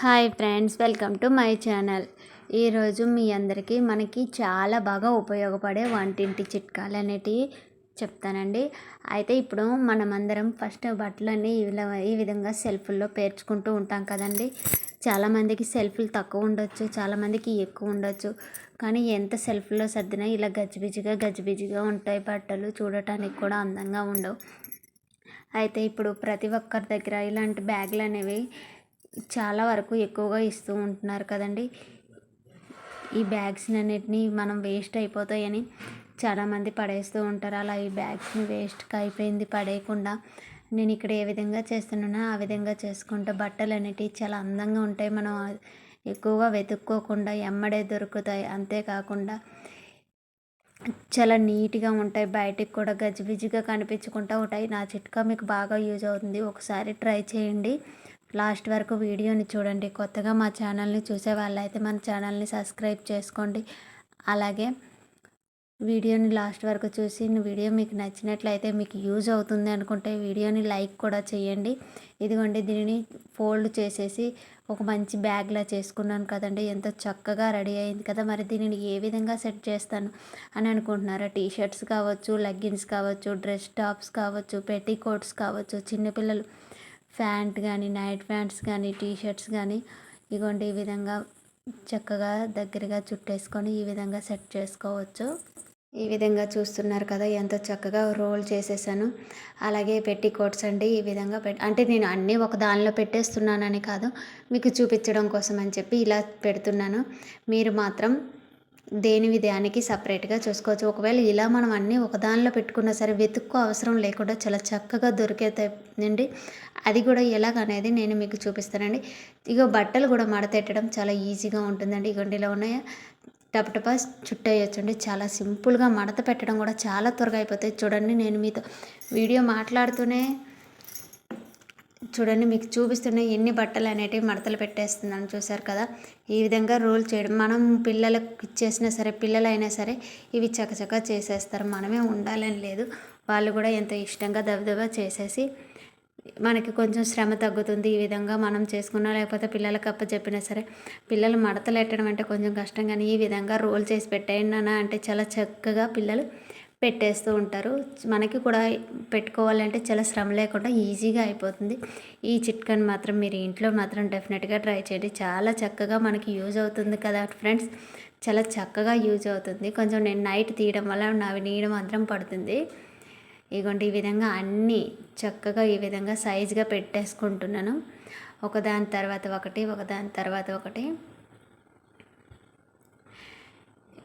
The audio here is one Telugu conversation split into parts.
Hi friends welcome to my channel. ఈరోజు మీ అందరికీ మనకి చాలా బాగా ఉపయోగపడే వంటింటి చిట్కాలు అనేటివి చెప్తానండి. అయితే ఇప్పుడు మనమందరం ఫస్ట్ బట్టలన్నీ ఇలా ఈ విధంగా సెల్ఫుల్లో పేర్చుకుంటూ ఉంటాం కదండి. చాలామందికి సెల్ఫ్లు తక్కువ ఉండొచ్చు చాలామందికి ఎక్కువ ఉండొచ్చు. కానీ ఎంత సెల్ఫ్లో సర్దినా ఇలా గజిబిజిగా గజిబిజిగా ఉంటాయి బట్టలు చూడటానికి కూడా అందంగా ఉండవు. అయితే ఇప్పుడు ప్రతి ఒక్కరి దగ్గర ఇలాంటి బ్యాగులు అనేవి చాలా వరకు ఎక్కువగా ఇస్తూ ఉంటున్నారు కదండి. ఈ బ్యాగ్స్ అన్నిటిని మనం వేస్ట్ అయిపోతాయని చాలామంది పడేస్తూ ఉంటారు. అలా ఈ బ్యాగ్స్ని వేస్ట్గా అయిపోయింది పడేయకుండా నేను ఇక్కడ ఏ విధంగా చేస్తున్నానో ఆ విధంగా చేసుకుంటా బట్టలు అనేటివి చాలా అందంగా ఉంటాయి. మనం ఎక్కువగా వెతుక్కోకుండా ఎమ్మడే దొరుకుతాయి. అంతేకాకుండా చాలా నీట్గా ఉంటాయి. బయటికి కూడా గజిబిజిగా కనిపించుకుంటూ ఉంటాయి. నా చిట్కా మీకు బాగా యూజ్ అవుతుంది. ఒకసారి ట్రై చేయండి. లాస్ట్ వరకు వీడియోని చూడండి. కొత్తగా మా ఛానల్ని చూసే వాళ్ళైతే మన ఛానల్ని సబ్స్క్రైబ్ చేసుకోండి. అలాగే వీడియోని లాస్ట్ వరకు చూసి వీడియో మీకు నచ్చినట్లయితే మీకు యూజ్ అవుతుంది అనుకుంటే వీడియోని లైక్ కూడా చేయండి. ఇదిగోండి దీనిని ఫోల్డ్ చేసేసి ఒక మంచి బ్యాగ్లా చేసుకున్నాను కదండి. ఎంతో చక్కగా రెడీ అయింది కదా. మరి దీనిని ఏ విధంగా సెట్ చేస్తాను అని అనుకుంటున్నారా? టీ షర్ట్స్ కావచ్చు లెగ్గిన్స్ కావచ్చు డ్రెస్ టాప్స్ కావచ్చు పెట్టి కోట్స్ కావచ్చు చిన్నపిల్లలు ప్యాంట్ కానీ నైట్ ప్యాంట్స్ కానీ టీ షర్ట్స్ కానీ ఇగోండి ఈ విధంగా చక్కగా దగ్గరగా చుట్టేసుకొని ఈ విధంగా సెట్ చేసుకోవచ్చు. ఈ విధంగా చూస్తున్నారు కదా ఎంతో చక్కగా రోల్ చేసేసాను. అలాగే పెట్టి కోట్స్ అండి ఈ విధంగా పెట్ అంటే నేను అన్నీ ఒక దానిలో పెట్టేస్తున్నానని కాదు మీకు చూపించడం కోసం అని చెప్పి ఇలా పెడుతున్నాను. మీరు మాత్రం దేని విధానికి సపరేట్గా చూసుకోవచ్చు. ఒకవేళ ఇలా మనం అన్నీ ఒకదానిలో పెట్టుకున్నా సరే వెతుక్కో అవసరం లేకుండా చాలా చక్కగా దొరికేతాయండి. అది కూడా ఎలాగనేది నేను మీకు చూపిస్తానండి. ఇక బట్టలు కూడా మడతెట్టడం చాలా ఈజీగా ఉంటుందండి. ఇగోండి ఇలా ఉన్నాయా? టపటపా చుట్టేయచ్చండి. చాలా సింపుల్గా మడత పెట్టడం కూడా చాలా త్వరగా అయిపోతాయి. చూడండి నేను మీతో వీడియో మాట్లాడుతూనే చూడండి మీకు చూపిస్తున్న ఎన్ని బట్టలు అనేటివి మడతలు పెట్టేస్తున్నాను చూసారు కదా. ఈ విధంగా రోల్ చేయడం మనం పిల్లలకు ఇచ్చేసినా సరే పిల్లలైనా సరే ఇవి చకచక చేసేస్తారు. మనమే ఉండాలని లేదు. వాళ్ళు కూడా ఎంతో ఇష్టంగా దబదబా చేసేసి మనకి కొంచెం శ్రమ తగ్గుతుంది. ఈ విధంగా మనం చేసుకున్నా లేకపోతే పిల్లలకి అప్ప చెప్పినా సరే పిల్లలు మడతలు పెట్టడం అంటే కొంచెం కష్టం. కానీ ఈ విధంగా రోల్ చేసి పెట్టేయండి అంటే చాలా చక్కగా పిల్లలు పెట్టేస్తూ ఉంటారు. మనకి కూడా పెట్టుకోవాలంటే చాలా శ్రమ లేకుండా ఈజీగా అయిపోతుంది. ఈ చిట్కాని మాత్రం మీరు ఇంట్లో మాత్రం డెఫినెట్గా ట్రై చేయండి. చాలా చక్కగా మనకి యూజ్ అవుతుంది కదా ఫ్రెండ్స్. చాలా చక్కగా యూజ్ అవుతుంది. కొంచెం నేను నైట్ తీయడం వల్ల నావి నీడ మాత్రం పడుతుంది. ఇగోండి ఈ విధంగా అన్నీ చక్కగా ఈ విధంగా సైజుగా పెట్టేసుకుంటున్నాను. ఒకదాని తర్వాత ఒకటి ఒకదాని తర్వాత ఒకటి.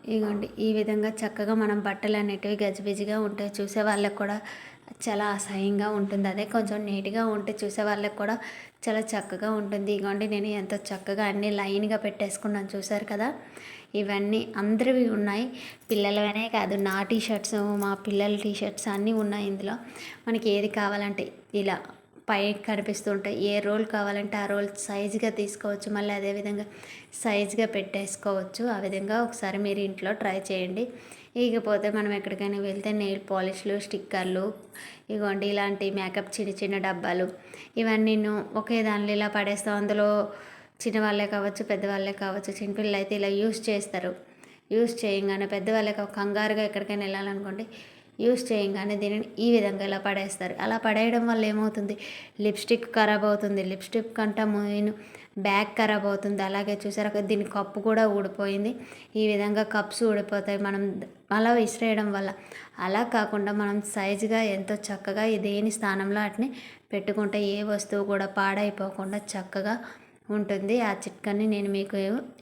ఇగోండి ఈ విధంగా చక్కగా మనం బట్టలు అనేటివి గజిబిజిగా ఉంటాయి చూసే వాళ్ళకి కూడా చాలా అసహ్యంగా ఉంటుంది. అదే కొంచెం నీట్గా ఉంటే చూసే వాళ్ళకి కూడా చాలా చక్కగా ఉంటుంది. ఇగోండి నేను ఎంతో చక్కగా అన్నీ లైన్గా పెట్టేసుకున్నాను చూసారు కదా? ఇవన్నీ అందరివి ఉన్నాయి. పిల్లలవనే కాదు నా టీ షర్ట్స్ మా పిల్లల టీ షర్ట్స్ అన్నీ ఉన్నాయి ఇందులో. మనకి ఏది కావాలంటే ఇలా పై కనిపిస్తుంటాయి ఏ రోల్ కావాలంటే ఆ రోల్ సైజుగా తీసుకోవచ్చు. మళ్ళీ అదేవిధంగా సైజుగా పెట్టేసుకోవచ్చు. ఆ విధంగా ఒకసారి మీరు ఇంట్లో ట్రై చేయండి. ఇకపోతే మనం ఎక్కడికైనా వెళ్తే నెయిల్ పాలిష్లు స్టిక్కర్లు ఇగోండి ఇలాంటి మేకప్ చిన్న చిన్న డబ్బాలు ఇవన్నీ ఒకే దానిలో ఇలా పడేస్తాం. అందులో చిన్నవాళ్ళే కావచ్చు పెద్దవాళ్ళే కావచ్చు చిన్నపిల్లలు అయితే ఇలా యూస్ చేస్తారు. యూస్ చేయంగానే పెద్దవాళ్ళే కంగారుగా ఎక్కడికైనా వెళ్ళాలనుకోండి యూస్ చేయంగానే దీనిని ఈ విధంగా ఇలా పడేస్తారు. అలా పడేయడం వల్ల ఏమవుతుంది? లిప్స్టిక్ ఖరాబ్ అవుతుంది. లిప్స్టిక్ కంట మెయిన్ బ్యాగ్ ఖరాబ్ అవుతుంది. అలాగే చూసారా దీని కప్పు కూడా ఊడిపోయింది. ఈ విధంగా కప్స్ ఊడిపోతాయి. మనం అలా విసిరేయడం వల్ల అలా కాకుండా మనం సైజుగా ఎంతో చక్కగా దేని స్థానంలో వాటిని పెట్టుకుంటే ఏ వస్తువు కూడా పాడైపోకుండా చక్కగా ఉంటుంది. ఆ చిట్కాని నేను మీకు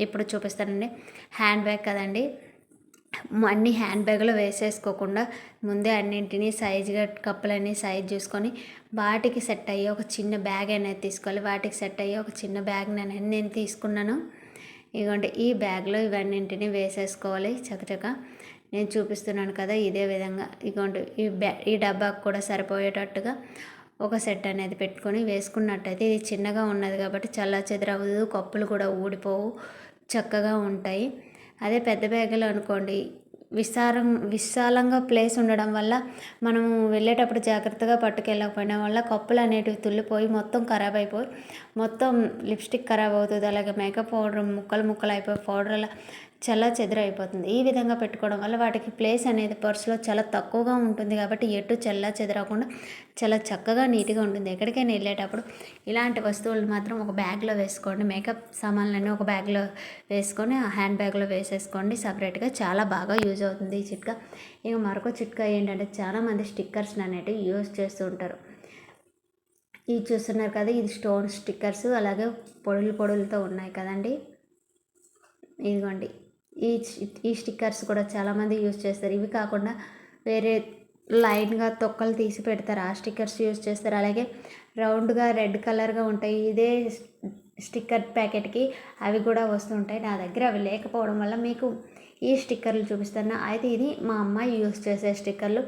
ఇప్పుడు చూపిస్తానండి. హ్యాండ్ బ్యాగ్ కదండి. అన్ని హ్యాండ్ బ్యాగ్లో వేసేసుకోకుండా ముందే అన్నింటినీ సైజుగా కప్పులన్నీ సైజ్ చూసుకొని వాటికి సెట్ అయ్యే ఒక చిన్న బ్యాగ్ అనేది తీసుకోవాలి. వాటికి సెట్ అయ్యే ఒక చిన్న బ్యాగ్ అనేది నేను తీసుకున్నాను. ఇదిగోండి ఈ బ్యాగ్లో ఇవన్నింటినీ వేసేసుకోవాలి చకచక. నేను చూపిస్తున్నాను కదా ఇదే విధంగా. ఇదిగోండి ఈ బ్యా ఈ డబ్బాకు కూడా సరిపోయేటట్టుగా ఒక సెట్ అనేది పెట్టుకొని వేసుకున్నట్టయితే ఇది చిన్నగా ఉన్నది కాబట్టి చల్ల చెదరవదు కప్పులు కూడా ఊడిపోవు చక్కగా ఉంటాయి. అదే పెద్ద బ్యాగులు అనుకోండి. విస్తారం విశాలంగా ప్లేస్ ఉండడం వల్ల మనము వెళ్ళేటప్పుడు జాగ్రత్తగా పట్టుకెళ్ళకపోవడం వల్ల కప్పులు అనేటివి తుల్లిపోయి మొత్తం ఖరాబ్ అయిపోయి మొత్తం లిప్స్టిక్ ఖరాబ్ అవుతుంది. అలాగే మేకప్ పౌడర్ ముక్కలు ముక్కలు అయిపోయి పౌడర్ అలా చల్ల చెదరైపోతుంది. ఈ విధంగా పెట్టుకోవడం వల్ల వాటికి ప్లేస్ అనేది పర్సులో చాలా తక్కువగా ఉంటుంది కాబట్టి ఎటు చల్ల చెదరకుండా చాలా చక్కగా నీట్గా ఉంటుంది. ఎక్కడికైనా వెళ్ళేటప్పుడు ఇలాంటి వస్తువులు మాత్రం ఒక బ్యాగ్లో వేసుకోండి. మేకప్ సామాన్లన్నీ ఒక బ్యాగ్లో వేసుకొని హ్యాండ్ బ్యాగ్లో వేసేసుకోండి. సపరేట్గా చాలా బాగా యూజ్ అవుతుంది ఈ చిట్కా. ఇక మరొక చిట్కా ఏంటంటే చాలామంది స్టిక్కర్స్ అనేటివి యూజ్ చేస్తూ ఉంటారు. ఇది చూస్తున్నారు కదా ఇది స్టోన్ స్టిక్కర్స్ అలాగే పొడులు పొడులతో ఉన్నాయి కదండి? ఇదిగోండి. ఈ ఈ స్టిక్కర్స్ కూడా చాలామంది యూజ్ చేస్తారు. ఇవి కాకుండా వేరే లైన్గా తొక్కలు తీసి పెడతారు. ఆ స్టిక్కర్స్ యూజ్ చేస్తారు. అలాగే రౌండ్గా రెడ్ కలర్గా ఉంటాయి. ఇదే స్టిక్కర్ ప్యాకెట్కి అవి కూడా వస్తుంటాయి నా దగ్గర అవి లేకపోవడం వల్ల మీకు ఈ స్టిక్కర్లు చూపిస్తాను. అయితే ఇది మా అమ్మాయి యూజ్ చేసే స్టిక్కర్లు.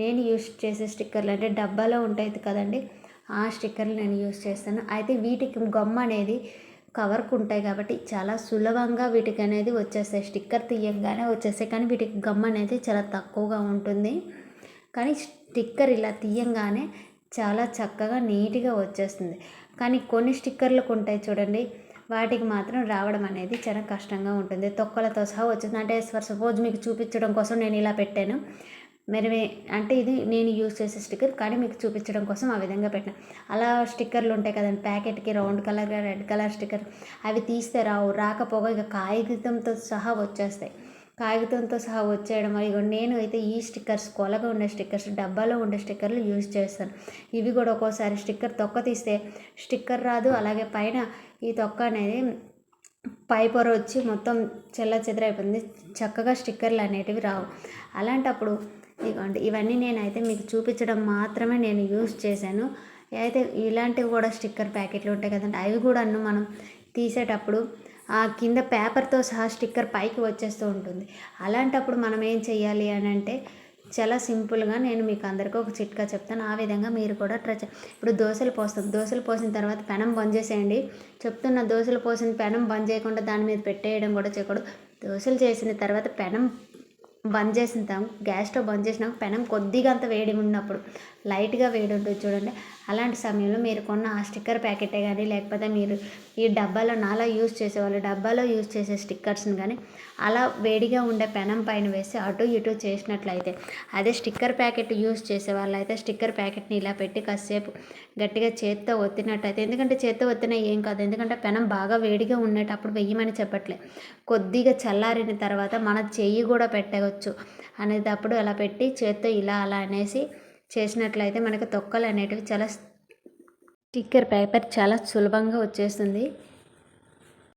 నేను యూజ్ చేసే స్టిక్కర్లు అంటే డబ్బాలో ఉంటాయి కదండి. ఆ స్టిక్కర్లు నేను యూజ్ చేస్తాను. అయితే వీటికి గమ్ అనేది కవర్కు ఉంటాయి కాబట్టి చాలా సులభంగా వీటికి అనేది వచ్చేస్తాయి. స్టిక్కర్ తీయంగానే వచ్చేస్తాయి. కానీ వీటికి గమ్ అనేది చాలా తక్కువగా ఉంటుంది. కానీ స్టిక్కర్ ఇలా తీయంగానే చాలా చక్కగా నీట్గా వచ్చేస్తుంది. కానీ కొన్ని స్టిక్కర్లకు ఉంటాయి చూడండి. వాటికి మాత్రం రావడం అనేది చాలా కష్టంగా ఉంటుంది. తొక్కలతో సహా వచ్చింది అంటే ఫర్ సపోజ్ మీకు చూపించడం కోసం నేను ఇలా పెట్టాను. మరి అంటే ఇది నేను యూజ్ చేసే స్టిక్కర్ కానీ మీకు చూపించడం కోసం ఆ విధంగా పెట్టిన. అలా స్టిక్కర్లు ఉంటాయి కదండి ప్యాకెట్కి రౌండ్ కలర్గా రెడ్ కలర్ స్టిక్కర్. అవి తీస్తే రావు రాకపోగా ఇక కాగితంతో సహా వచ్చేస్తాయి. కాగితంతో సహా వచ్చేయడం ఇక నేను అయితే ఈ స్టిక్కర్స్ కొలగా ఉండే స్టిక్కర్స్ డబ్బాలో ఉండే స్టిక్కర్లు యూజ్ చేస్తాను. ఇవి కూడా ఒక్కోసారి స్టిక్కర్ తొక్క తీస్తే స్టిక్కర్ రాదు అలాగే పైన ఈ తొక్క అనేది పై పొర వచ్చి మొత్తం చెల్ల చెదరైపోతుంది చక్కగా స్టిక్కర్లు అనేటివి రావు. అలాంటప్పుడు ఇదిగోండి ఇవన్నీ నేనైతే మీకు చూపించడం మాత్రమే నేను యూస్ చేశాను. అయితే ఇలాంటివి కూడా స్టిక్కర్ ప్యాకెట్లు ఉంటాయి కదండి అవి కూడా మనం తీసేటప్పుడు ఆ కింద పేపర్తో సహా స్టిక్కర్ పైకి వచ్చేస్తూ ఉంటుంది. అలాంటప్పుడు మనం ఏం చేయాలి అని అంటే చాలా సింపుల్గా నేను మీకు అందరికీ ఒక చిట్కా చెప్తాను. ఆ విధంగా మీరు కూడా ట్రై ఇప్పుడు దోశలు పోస్తాం దోశలు పోసిన తర్వాత పెనం బంద్ చేసేయండి. చెప్తున్న దోశలు పోసిన పెనం బంద్ చేయకుండా దాని మీద పెట్టేయడం కూడా చేయకూడదు. దోశలు చేసిన తర్వాత పెనం బంద్ చేసిన గ్యాస్ స్టవ్ బంద్ చేసినాక పెనం కొద్దిగా అంత వేడి ఉన్నప్పుడు లైట్గా వేడి ఉంటుంది చూడండి. అలాంటి సమయంలో మీరు కొన్న ఆ స్టిక్కర్ ప్యాకెటే కానీ లేకపోతే మీరు ఈ డబ్బాలో నాలా యూజ్ చేసేవాళ్ళు డబ్బాలో యూజ్ చేసే స్టిక్కర్స్ని కానీ అలా వేడిగా ఉండే పెనం పైన వేసి అటు ఇటు చేసినట్లయితే అదే స్టిక్కర్ ప్యాకెట్ యూజ్ చేసే అయితే స్టిక్కర్ ప్యాకెట్ని ఇలా పెట్టి కాసేపు గట్టిగా చేత్తో ఒత్తినట్టయితే ఎందుకంటే చేత్తో ఒత్తినా ఏం కాదు. ఎందుకంటే పెనం బాగా వేడిగా ఉండేటప్పుడు వెయ్యమని చెప్పట్లే. కొద్దిగా చల్లారిన తర్వాత మన చెయ్యి కూడా పెట్టవచ్చు అనేటప్పుడు అలా పెట్టి చేత్తో ఇలా అలా అనేసి చేసినట్లయితే మనకి తొక్కలు అనేటివి చాలా స్టిక్కర్ పేపర్ చాలా సులభంగా వచ్చేస్తుంది.